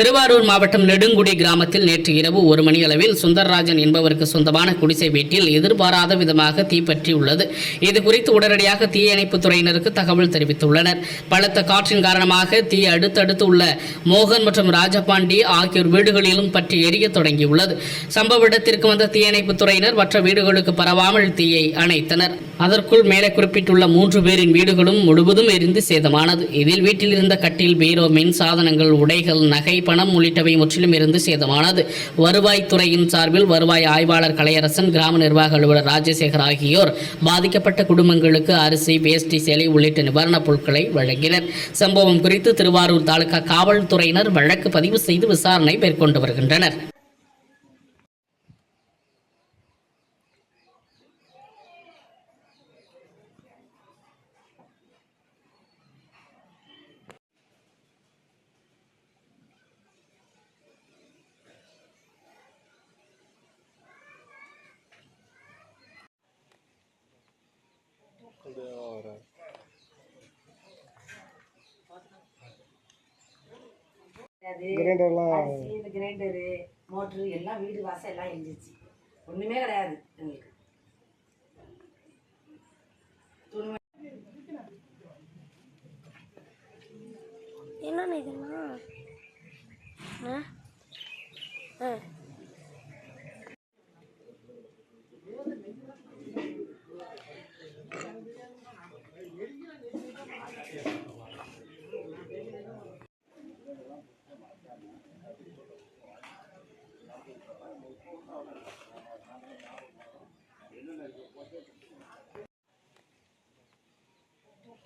திருவாரூர் மாவட்டம் நெடுங்குடி கிராமத்தில் நேற்று இரவு ஒரு மணி அளவில் சுந்தரராஜன் என்பவருக்கு சொந்தமான குடிசை வீட்டில் எதிர்பாராத விதமாக தீப்பற்றி உள்ளது இது குறித்து உடனடியாக தீயணைப்புத் துறையினருக்கு தகவல் தெரிவித்துள்ளனர். பலத்த காற்றின் காரணமாக தீ அடுத்தடுத்து உள்ள மோகன் மற்றும் ராஜபாண்டி ஆகியோர் வீடுகளிலும் பற்றி எரிய தொடங்கியுள்ளது. சம்பவ இடத்திற்கு வந்த தீயணைப்புத் துறையினர் மற்ற வீடுகளுக்கு பரவாமல் தீயை அணைத்தனர். அதற்குள் மேலே குறிப்பிட்டுள்ள மூன்று பேரின் வீடுகளும் முழுவதும் எரிந்து சேதமானது. இதில் வீட்டில் இருந்த கட்டில் பீரோ மின் சாதனங்கள் உடைகள் நகை பணம் உள்ளிட்டவை முற்றிலும் இருந்து சேதமானது. வருவாய்த்துறையின் சார்பில் வருவாய் ஆய்வாளர் கலையரசன் கிராம நிர்வாக அலுவலர் ராஜசேகர் ஆகியோர் பாதிக்கப்பட்ட குடும்பங்களுக்கு அரிசி வேஷ்டி சேலை உள்ளிட்ட நிவாரணப் பொருட்களை வழங்கினர். சம்பவம் குறித்து திருவாரூர் தாலுகா காவல்துறையினர் வழக்கு பதிவு செய்து விசாரணை மேற்கொண்டு வருகின்றனர். கிரைண்டர்லாம் அரிசி, இந்த கிரைண்டரு மோட்ரு எல்லாம் வீடு வாசல் எல்லாம் எழுந்துச்சு ஒண்ணுமே கிடையாது எங்களுக்கு. என்னண்ணா இதெல்லாம் ஆ. ஆ.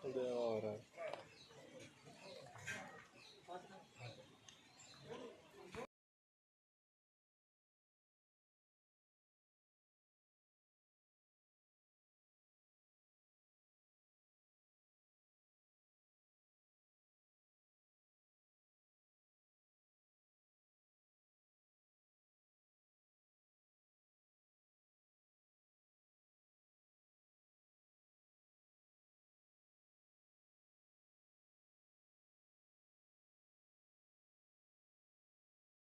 கொஞ்சம்